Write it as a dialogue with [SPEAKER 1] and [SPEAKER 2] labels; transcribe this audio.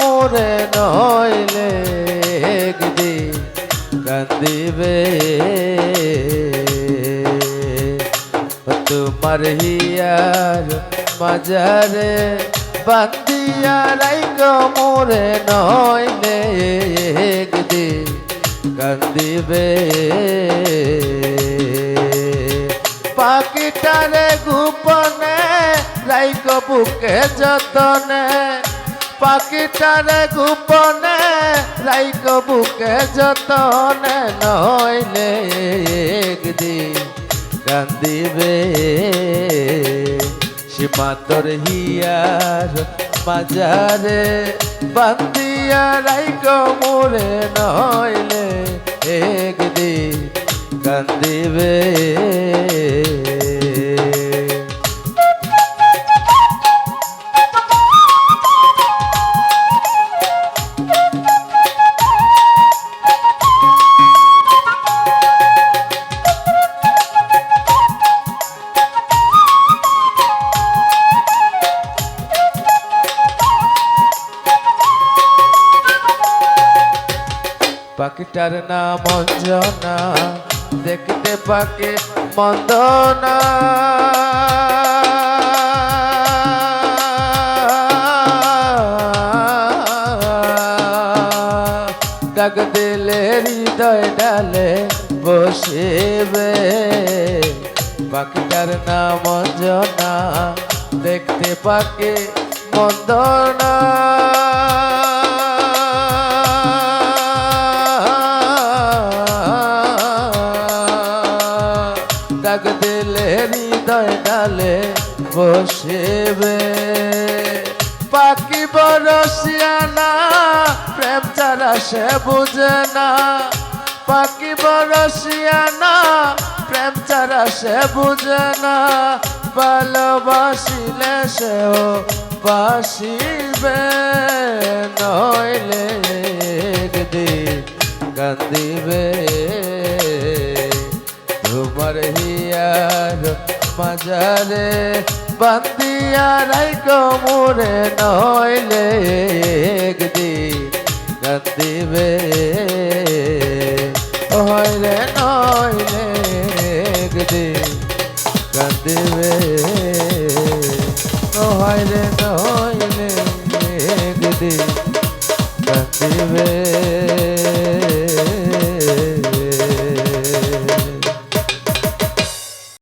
[SPEAKER 1] মোরে নইলে? একদিন কান্দিবে। তোমার হিয়ার মাজারে বান্দিয়া রাইক মোরে নইলে। একদিন কান্দিবে। পাখিটারে গোপনে রাইক বুকে যতনে। পাখিটারে গোপনে রাইক বুকে যতনে নইলে একদিন কান্দিবে। সীমাতর হিয়ার মাজারে বান্দিয়া রাইক মোরে নইলে একদিন কান্দিবে। পাখিটার নাম অঞ্জনা। দেখতে পাকে মন্দনা। ডাক দিলে হৃদয় ডালে বসেবে। পাখিটার নাম অঞ্জনা। দেখতে পাকে মন্দনা। হৃদয় ডালে বসেবে। পাখি বরসিয়ানা প্রেম ছাড়া সে বুঝে না। পাখি বরসিয়ানা প্রেম ছাড়া সে বুঝে না। ভালোবাসিলে সেও বাসিবে, নইলে একদিন কান্দিবে। মাজারে বান্দিয়া রাইক মোরে, নইলে একদিন কান্দিবে। হইলে, নইলে একদিন কান্দিবে। হইলে, নইলে একদিন কান্দিবে।